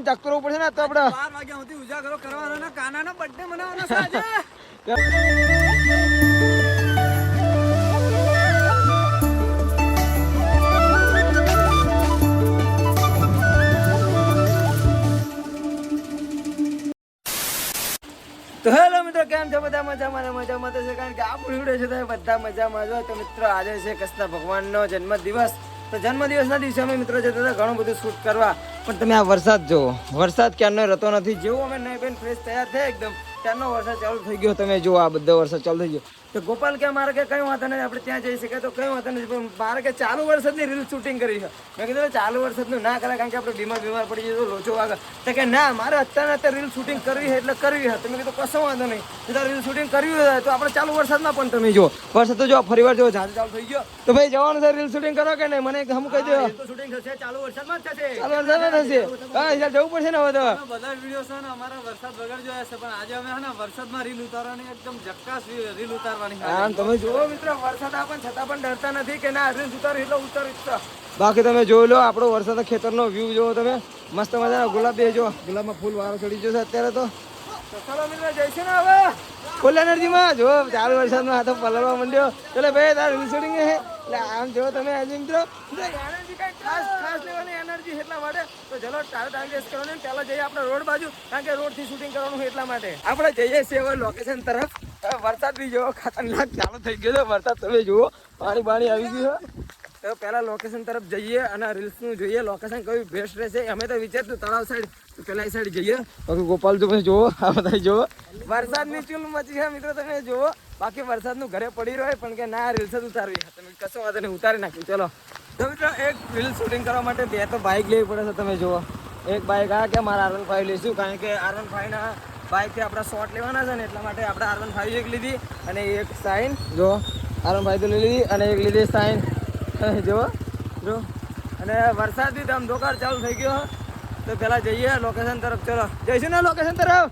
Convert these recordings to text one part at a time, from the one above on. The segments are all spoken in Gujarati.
ચાકતો રહેવું પડશે ને તો આપણે બાર વાગ્યા સુધી ઉજાગરો કરવાનો ને કાનાનો બર્થડે મનાવવાનો છે તો હેલો મિત્રો, કેમ છો? બધા મજામાં મજામાં તો છે, કારણ કે આપણું વીડિયો છે તમે બધા મજામાં જો તો મિત્રો, આજે છે કૃષ્ણ ભગવાનનો જન્મદિવસ. તો જન્મદિવસના દિવસે અમે મિત્રો જતા ઘણું બધું શૂટ કરવા. પણ તમે આ વરસાદ જુઓ. વરસાદ ક્યારનો રહેતો નથી? જેવું અમે નહીં બેન ફ્રેશ તૈયાર થયા એકદમ. ત્યારનો વરસાદ ચાલુ થઈ ગયો તમે જુઓ આ બધો વરસાદ ચાલુ થઈ ગયો. તો ગોપાલ કે મારે કે કઈ વાંધો નહીં આપણે ત્યાં જઈ શકીએ. તો કઈ વાંધો નથી પણ મારે કે ચાલુ વરસાદની રીલ શૂટિંગ કરી છે. મેં કીધું ચાલુ વરસાદનું ના કરે કારણ કે આપણે બીમાર બીમાર પડી જઈએ તો લોચો વાગે. તો કે ના મારે અત્યારે અત્યારે રીલ શૂટિંગ કરવી છે એટલે કરવી છે. તમે કીધું કશો વાંધો નહીં. જો રીલ શૂટિંગ કરવી હોય તો આપણે ચાલુ વરસાદમાં પણ તમે જો વરસાદ તો જો ફરી વાર જો ઝાડ ચાલુ થઈ ગયો. તો ભાઈ જવાનું છે રીલ શૂટિંગ કરો કે નહીં? મને હમ કહી દો તો શૂટિંગ થશે. ચાલુ વરસાદમાં જ થશે. ચાલુ વરસાદમાં થશે. હા જવું પડશે ને હવે તો. બધા વીડિયો છે ને અમારા વરસાદ વગર જોયા છે પણ આજે અમે હે ને વરસાદમાં રીલ ઉતારવાની એકદમ જક્કાસ રીલ ઉતારવાની આમ તમે જુઓ મિત્રો વરસાદ આપણ છતાં પણ ડરતા નથી કે ના રીલ ઉતાર એટલે ઉતાર બાકી તમે જોઈ લો આપણો વરસાદ ખેતરનો વ્યૂ જોવો તમે. મસ્ત મજાના ગુલાબ બે જો. ગુલાબમાં ફૂલ વારો ચડી જશે અત્યારે તો. ચલો મિત્રો જઈશું ને હવે. ફૂલ એનર્જીમાં જો ચાલુ વરસાદમાં હાથો પલળવા માંડ્યો. એટલે ભાઈ તાર રીલ શૂટિંગ છે એટલે આમ જો તમે આજે મિત્રો એનર્જી કઈ ખાસ ખાસ લેવાની એનર્જી એટલા માટે. તો ચલો તારે ટાઈમ વેસ્ટ કરવાનો ને પહેલા જઈએ આપણે રોડ બાજુ કારણ કે રોડથી શૂટિંગ કરવાનું એટલા માટે. આપણે જઈએ છીએ હવે લોકેશન તરફ. વરસાદ બી જેવો ખતરનાક ચાલુ થઈ ગયો છે. વરસાદ તમે જુઓ પાણી પાણી આવી ગયું તો પહેલા લોકેશન તરફ જઈએ અને રીલ્સનું જોઈએ લોકેશન કયું બેસ્ટ રહેશે. અમે તો વિચારતું તળાવ સાઈડ પેલા એ સાઈડ જઈએ. બાકી ગોપાલ જો જુઓ આ બધા જુઓ. વરસાદની ચૂલ મચી છે મિત્રો તમે જુઓ. બાકી વરસાદનું ઘરે પડી રહ્યો પણ કે ના રીલ્સ જ ઉતારવી તમે કશો વાત નહીં, ઉતારી નાખ્યું ચલો. તો મિત્રો, એક રીલ શૂટિંગ કરવા માટે બે તો બાઇક લેવી પડે છે, તમે જુઓ. એક બાઇક આ કે મારે આર વન ફાઈવ લઈશું, કારણ કે આર વન ફાઈવના બાઇકથી આપણા શોટ લેવાના છે ને, એટલા માટે આપણે આર વન ફાઈવ એક લીધી અને એક સાઇન જો આર વન ફાઈવ તો લઈ લીધી અને એક લીધી સાઇન જુઓ. જો અને વરસાદ બી આમ ધોકાર ચાલુ થઈ ગયો. તો પેલા જઈએ લોકેશન તરફ. ચલો. જઈશું ને લોકેશન તરફ?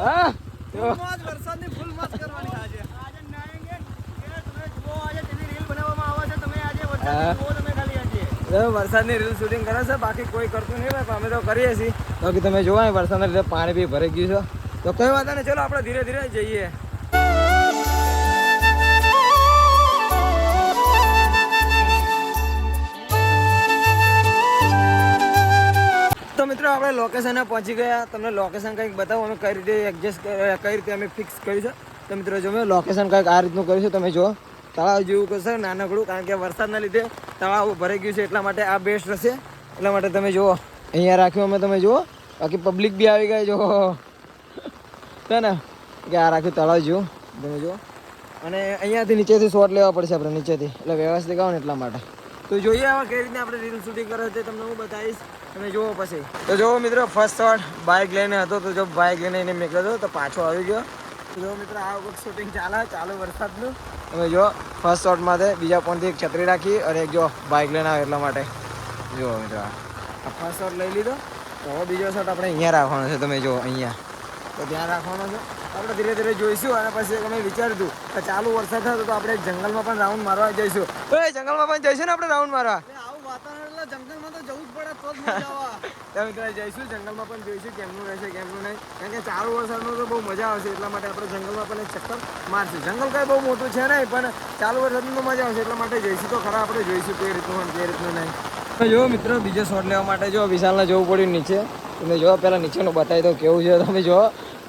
હા. વરસાદની ફૂલ કરવાની આજે. આજે નાયેંગે કે તમે જુઓ આજે તેની રીલ બનાવવામાં આવે છે. તમે આજે વરસાદ જુઓ તમે ખાલી આજે. વરસાદની રીલ શૂટિંગ કરે છે બાકી કોઈ કરતું નહીં પણ અમે તો કરીએ છીએ. બાકી તમે જોવા વરસાદના લીધે પાણી બી ભરાઈ ગયું છે. તો કઈ વાંધો નહીં ચલો આપણે ધીરે ધીરે જઈએ. તો મિત્રો આપણે લોકેશને પહોંચી ગયા. તમને લોકેશન કંઈક બતાવો, અમે કઈ રીતે એડજસ્ટ કઈ રીતે અમે ફિક્સ કર્યું છે. તો મિત્રો જો મેં લોકેશન કંઈક આ રીતનું કર્યું છે, તમે જુઓ. તળાવ જેવું કરશે નાનકડું, કારણ કે વરસાદના લીધે તળાવ ભરાઈ ગયું છે, એટલા માટે આ બેસ્ટ રહેશે. એટલા માટે તમે જુઓ. અહીંયા રાખ્યું અમે, તમે જુઓ. બાકી પબ્લિક બી આવી ગઈ, જો. છે ને? કે આ રાખ્યું તળાવ જેવું. તમે જુઓ. અને અહીંયાથી નીચેથી શોટ લેવા પડશે આપણે, નીચેથી. એટલે વ્યવસ્થિત આવો ને એટલા માટે. તો જોઈએ હવે કઈ રીતે આપણે રીલ શૂટિંગ કરે છે, તમને હું બતાવીશ. તમે જુઓ પછી. તો જુઓ મિત્રો, ફર્સ્ટ શોટ બાઇક લઈને હતો, તો જો બાઇક લઈને એને હતો તો પાછો આવી ગયો. જો મિત્રો, આ વખત શૂટિંગ ચાલે, ચાલુ વરસાદનું. તમે જો ફર્સ્ટ શોટમાં તે બીજા ફોનથી એક છત્રી રાખી અને એક જો બાઇક લઈને આવે એટલા માટે. જુઓ મિત્રો, આ. ફર્સ્ટ શોટ લઈ લીધો. તો બીજો શોટ આપણે અહીંયા રાખવાનો છે, તમે જુઓ, અહીંયા. તો ધ્યાન રાખવાનું છે. આપણે ધીરે ધીરે જોઈશું અને પછી અમે વિચારતું કે ચાલુ વરસાદ થતો તો આપણે જંગલમાં પણ રાઉન્ડ મારવા જઈશું. એ જંગલમાં પણ જઈશું ને આપણે રાઉન્ડ મારવા? જંગલમાં તો જવું જ પડે તો મિત્રો જઈશું જંગલમાં પણ જોઈશું કેમનું રહેશે કેમનું નહીં. કારણ કે ચાલુ વરસાદમાં તો બહુ મજા આવશે એટલા માટે આપણે જંગલમાં પણ એક ચક્કર મારશું. જંગલ કાંઈ બહુ મોટું છે નહીં પણ ચાલુ વરસાદનું તો મજા આવશે એટલા માટે જઈશું. તો ખરા આપણે જોઈશું કઈ રીતનું કઈ રીતનું નહીં. જો મિત્રો બીજો શોટ લેવા માટે જો વિશાલને જવું પડ્યું નીચે. તમે જો પહેલાં નીચેનું બતાવી દો કેવું છે. તમે જો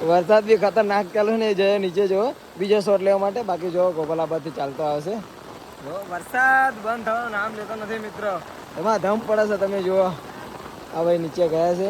વરસાદ બી ખતરનાક ચાલુ ને એ નીચે જો બીજો શોટ લેવા માટે. બાકી જો ગોપાલાબાદથી ચાલતો આવશે. જો વરસાદ બંધ થવાનું નામ લેતો નથી મિત્રો. એમાં ધમ પડે છે તમે જુઓ. આ ભાઈ નીચે ગયા છે.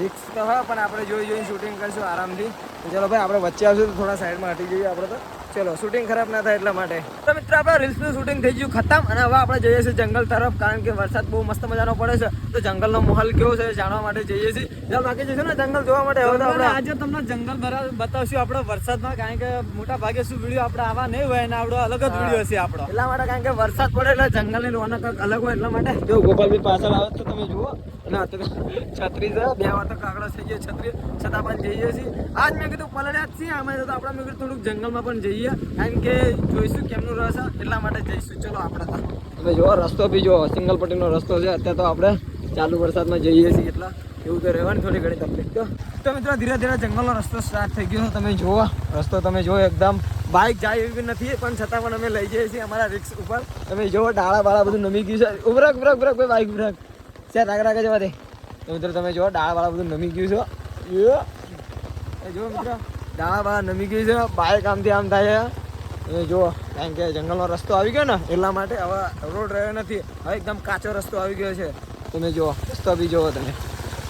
રિક્સ તો હા પણ આપણે જોઈ જોઈને શૂટિંગ કરીશું આરામથી. ચલો ભાઈ આપણે વચ્ચે આવશું તો થોડા સાઈડમાં હટી જઈએ આપણે તો. ચલો શૂટિંગ ખરાબ ના થાય એટલા માટે. તો મિત્રો આપણે રીલ્સનું શૂટિંગ થઈ ગયું ખતમ અને હવે આપણે જઈએ છીએ જંગલ તરફ કારણ કે વરસાદ બહુ મસ્ત મજાનો પડે છે. તો જંગલનો માહોલ કેવો છે જાણવા માટે જઈએ છીએ. ચાલ બાકી જઈશું ને જંગલ જોવા માટે. હવે આપણે આપણે આજે તમને જંગલ બરાબર બતાવશું આપણે વરસાદમાં કારણ કે મોટા ભાગે શું વીડિયો આપણે આવા નહીં હોય અને આપણો અલગ જ વીડિયો હશે આપણો. એટલા માટે કારણ કે વરસાદ પડે એટલે જંગલની રોનક અલગ હોય એટલા માટે. જો ગોપાલભાઈ પાછળ આવે તો તમે જુઓ. અને અત્યારે છત્રી બે વાર તો કાગડા થઈ ગયા છત્રી, છતાં પણ જઈએ છીએ. આજ મેં કીધું પલળ્યા જ છીએ અમે તો આપણે મેં કીધું થોડુંક જંગલમાં પણ જઈએ. કારણ કે જોઈશું કેમનું રહેશે એટલા માટે જઈશું. ચલો આપણે તો. તમે જુઓ, રસ્તો બી જુઓ સિંગલ પટ્ટીનો રસ્તો છે, અત્યારે તો આપણે ચાલુ વરસાદમાં જઈએ છીએ એટલા. એવું તો રહેવાની થોડી ઘણી તકલીફ. તો તો મિત્રો, ધીરે ધીરે જંગલનો રસ્તો સ્ટાર્ટ થઈ ગયો. તમે જુઓ, રસ્તો તમે જુઓ, એકદમ બાઇક જાય એવી નથી, પણ છતાં પણ અમે લઈ જઈએ છીએ અમારા રિક્સ ઉપર. તમે જુઓ, ડાળા બાળા બધું નમી ગયું છે. ઉભરાક ઉભરાક ઉભરાક ભાઈ બાઇક ઉભરાક. છે રાગ રાગ જવા દે. તો મિત્રો તમે જુઓ ડાળા બાળા બધું નમી ગયું છો. જો એ મિત્રો ડાળા બાળા નમી ગયું છે. બાઇક આમથી આમ થાય તમે જુઓ, કારણ કે જંગલનો રસ્તો આવી ગયો ને, એટલા માટે હવે રોડ રહ્યો નથી. હવે એકદમ કાચો રસ્તો આવી ગયો છે. તમે જુઓ, રસ્તો બી જુઓ તમે.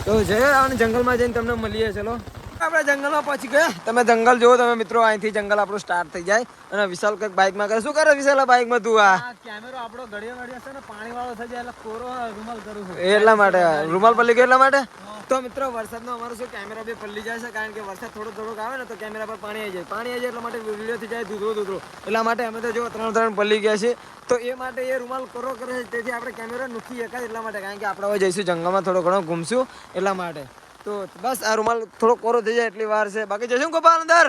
તો જઈએ અને જંગલમાં જઈને તમને મળીએ, ચલો. આપણે જંગલમાં પહોંચી ગયા. તમે જંગલ જુઓ તમે મિત્રો અહીંથી જંગલ આપણું સ્ટાર્ટ થઈ જાય. અને વિશાલ કંઈક બાઇકમાં કરે. શું કરે વિશાલ બાઇકમાં તું આ? કેમેરો આપણો ઘડિયો ઘડિયો છે ને પાણી વાળો થઈ જાય એટલે કોરો રૂમાલ કરું છું. એટલા માટે? રૂમાલ પલ્લી ગયો એટલા માટે? તો મિત્રો વરસાદનો અમારો શું કેમેરા બી પલ્લી જાય છે કારણ કે વરસાદ થોડો થોડોક આવે ને તો કેમેરા પર પાણી આવી જાય. પાણી આવી જાય એટલા માટે વીડિયો થઈ જાય દૂધરો દૂધરો એટલા માટે અમે તો જો ત્રણ ત્રણ પલ્લી ગયા છે. તો એ માટે એ રૂમાલ કરો કરે છે તેથી આપણે કેમેરા નુખી એકાદ એટલા માટે કારણ કે આપણે હવે જઈશું જંગલમાં થોડો ઘણો ઘૂમશું એટલા માટે. તો બસ આ રૂમાલ થોડો કોરો થઈ જાય એટલી વાર છે. બાકી જઈશું ગોપાલ અંદર?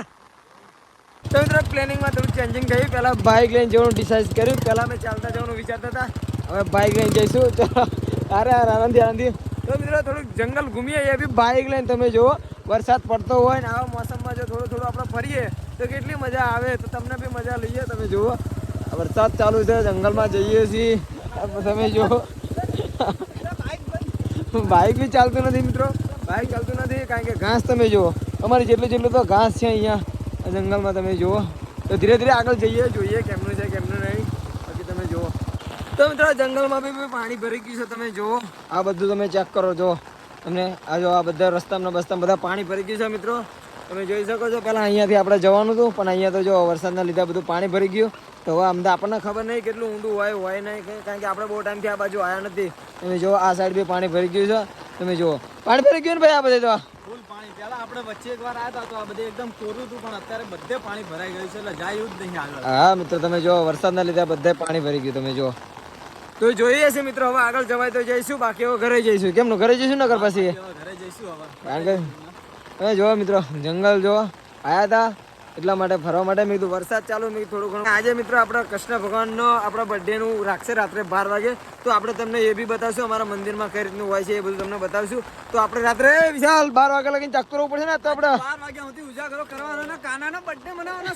તો પ્લેનિંગમાં થોડું ચેન્જિંગ થયું પહેલાં બાઇક લઈને જવાનું ડિસાઇડ કર્યું. પહેલાં અમે ચાલતા જવાનું વિચારતા હતા. હવે બાઇક લઈને જઈશું. ચલો અરે આનંદી આનંદી તો મિત્રો થોડુંક જંગલ ઘૂમીએ એ બી બાઇક લઈને. તમે જુઓ, વરસાદ પડતો હોય ને આવા મોસમમાં જો થોડું થોડું આપણે ફરીએ, તો કેટલી મજા આવે. તો તમને બી મજા લઈએ, તમે જુઓ. વરસાદ ચાલુ છે, જંગલમાં જઈએ છીએ. તમે જુઓ. બાઇક બી ચાલતું નથી મિત્રો. બાઇક ચાલતું નથી, કારણ કે ઘાસ તમે જુઓ. અમારી જેટલું જેટલું તો ઘાસ છે અહીંયા જંગલમાં તમે જુઓ. તો ધીરે ધીરે આગળ જઈએ, જોઈએ કેમનું છે, કેમનું નહીં. બાકી તમે જુઓ. તો મિત્રો જંગલમાં બી પાણી ભરી ગયું છે, તમે જુઓ. આ બધું તમે ચેક કરો જો તમને આ જો આ બધા રસ્તામાં બસ્તામાં બધા પાણી ભરી ગયું છે, મિત્રો. તમે જોઈ શકો છો, પહેલાં અહીંયાથી આપણે જવાનું હતું, પણ અહીંયા તો જો વરસાદના લીધે બધું પાણી ભરી ગયું. તો હવે અમને આપણને ખબર નહીં કેટલું ઊંડું હોય હોય નહીં, કારણ કે આપણે બહુ ટાઈમથી આ બાજુ આવ્યા નથી. તમે જુઓ, આ સાઈડ બી પાણી ભરી ગયું છે. તમે જુઓ. પાણી ભરી ગયું ને ભાઈ આ બધે તો? ફૂલ પાણી. પેલા આપણે વચ્ચે એક વાર આવ્યા તો આ બધે એકદમ કોરું હતું પણ અત્યારે બધે પાણી ભરાઈ ગયું છે એટલે જાય જ નહીં આગળ. હા મિત્રો તમે જુઓ વરસાદના લીધે બધે પાણી ભરી ગયું તમે જુઓ. તો જોઈએ છે મિત્રો હવે આગળ જવાય તો જઈશું બાકી હવે ઘરે જઈશું. કેમનું? ઘરે જઈશું નગર પછી? ઘરે જઈશું હવે. કારણ કે તમે જુઓ મિત્રો જંગલ જુઓ આયા હતા એટલા માટે ફરવા માટે મેં કીધું, વરસાદ ચાલુ મેં થોડું ઘણું. આજે મિત્રો આપણા કૃષ્ણ ભગવાનનો આપણા બર્થડેનું રાખશે રાત્રે બાર વાગે. તો આપણે તમને એ બી બતાવશું, અમારા મંદિરમાં કઈ રીતનું હોય છે એ બધું તમને બતાવશું. તો આપણે રાત્રે વિશાલ બાર વાગે લગીને ચાકતો રહેવું પડશે ને, તો આપણે બાર વાગ્યા સુધી ઉજાગરો કરવાનો કાનાનો બર્થડે મનાવવાનો